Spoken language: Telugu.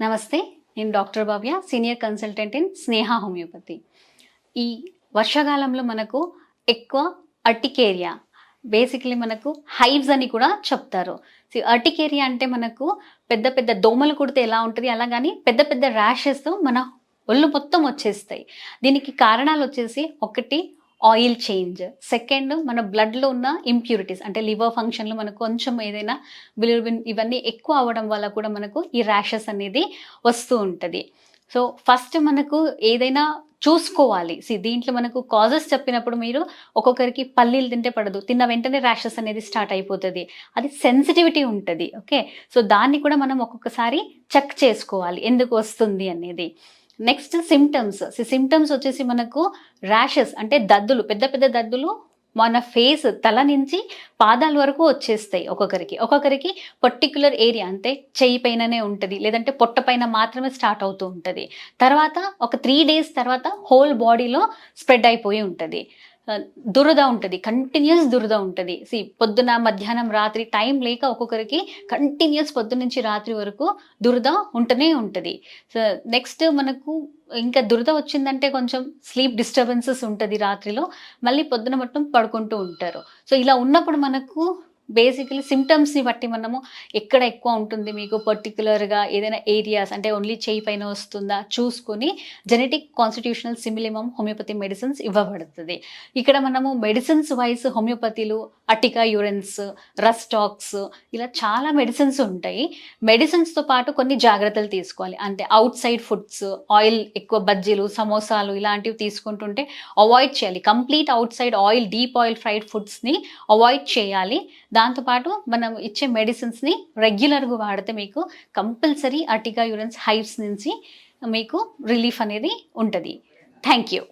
నమస్తే నేను doctor Bhavya senior consultant in Sneha homeopathy. ఈ వర్షాకాలంలో మనకు ఎక్కువ అర్టికేరియా బేసిక్లీ మనకు హైవ్స్ అని కూడా చెప్తారు. అర్టికేరియా అంటే మనకు పెద్ద పెద్ద దోమలు కుడితే ఎలా ఉంటుంది అలా కానీ పెద్ద పెద్ద ర్యాషెస్ మన ఒళ్ళు మొత్తం వచ్చేస్తాయి. దీనికి కారణాలు వచ్చేసి ఒకటి ఆయిల్ చేంజ్. సెకండ్ మన బ్లడ్లో ఉన్న ఇంప్యూరిటీస్ అంటే లివర్ ఫంక్షన్లో మనకు కొంచెం ఏదైనా బిలిరుబిన్ ఇవన్నీ ఎక్కువ అవ్వడం వల్ల కూడా మనకు ఈ ర్యాషెస్ అనేది వస్తూ ఉంటుంది. సో ఫస్ట్ మనకు ఏదైనా చూసుకోవాలి. సి దీంట్లో మనకు కాజెస్ చెప్పినప్పుడు మీరు ఒక్కొక్కరికి పల్లీలు తింటే పడదు. తిన్న వెంటనే ర్యాషెస్ అనేది స్టార్ట్ అయిపోతుంది. అది సెన్సిటివిటీ ఉంటుంది. ఓకే సో దాన్ని కూడా మనం ఒక్కొక్కసారి చెక్ చేసుకోవాలి. ఎందుకు వస్తుంది అనేది. నెక్స్ట్ సిమ్టమ్స్ సిమ్టమ్స్ వచ్చేసి మనకు ర్యాషెస్ అంటే దద్దులు పెద్ద పెద్ద దద్దులు మన ఫేస్ తల నుంచి పాదాల వరకు వచ్చేస్తాయి ఒక్కొక్కరికి. ఒక్కొక్కరికి పర్టికులర్ ఏరియా అంటే చెయ్యి పైననే ఉంటుంది లేదంటే పొట్ట పైన మాత్రమే స్టార్ట్ అవుతూ ఉంటుంది. తర్వాత ఒక త్రీ డేస్ తర్వాత హోల్ బాడీలో స్ప్రెడ్ అయిపోయి ఉంటుంది. దురద ఉంటుంది. కంటిన్యూస్ దురద ఉంటుంది. సి పొద్దున మధ్యాహ్నం రాత్రి టైం లేక ఒక్కొక్కరికి కంటిన్యూస్ పొద్దు నుంచి రాత్రి వరకు దురద ఉంటూనే ఉంటుంది. సో నెక్స్ట్ మనకు ఇంకా దురద వచ్చిందంటే కొంచెం స్లీప్ డిస్టర్బెన్సెస్ ఉంటుంది రాత్రిలో. మళ్ళీ పొద్దున మొత్తం పడుకుంటూ ఉంటారు. సో ఇలా ఉన్నప్పుడు మనకు బేసికలీ సిమ్టమ్స్ని బట్టి మనము ఎక్కడ ఎక్కువ ఉంటుంది మీకు పర్టికులర్గా ఏదైనా ఏరియాస్ అంటే ఓన్లీ చేయి పైన వస్తుందా చూసుకొని genetic constitutional similimum homeopathy medicines ఇవ్వబడుతుంది. ఇక్కడ మనము మెడిసిన్స్ వైజ్ హోమియోపతిలు అటికా యూరెన్స్ రస్టాక్స్ ఇలా చాలా మెడిసిన్స్ ఉంటాయి. మెడిసిన్స్తో పాటు కొన్ని జాగ్రత్తలు తీసుకోవాలి. అంటే అవుట్ సైడ్ ఫుడ్స్ ఆయిల్ ఎక్కువ బజ్జీలు సమోసాలు ఇలాంటివి తీసుకుంటుంటే అవాయిడ్ చేయాలి. Complete outside oil deep oil fried ఫుడ్స్ని avoid చేయాలి. దాంతోపాటు మనం ఇచ్చే మెడిసిన్స్ని రెగ్యులర్గా వాడితే మీకు కంపల్సరీ అటిగా యూరెన్స్ హైవ్స్ నుంచి మీకు రిలీఫ్ అనేది ఉంటుంది. Thank you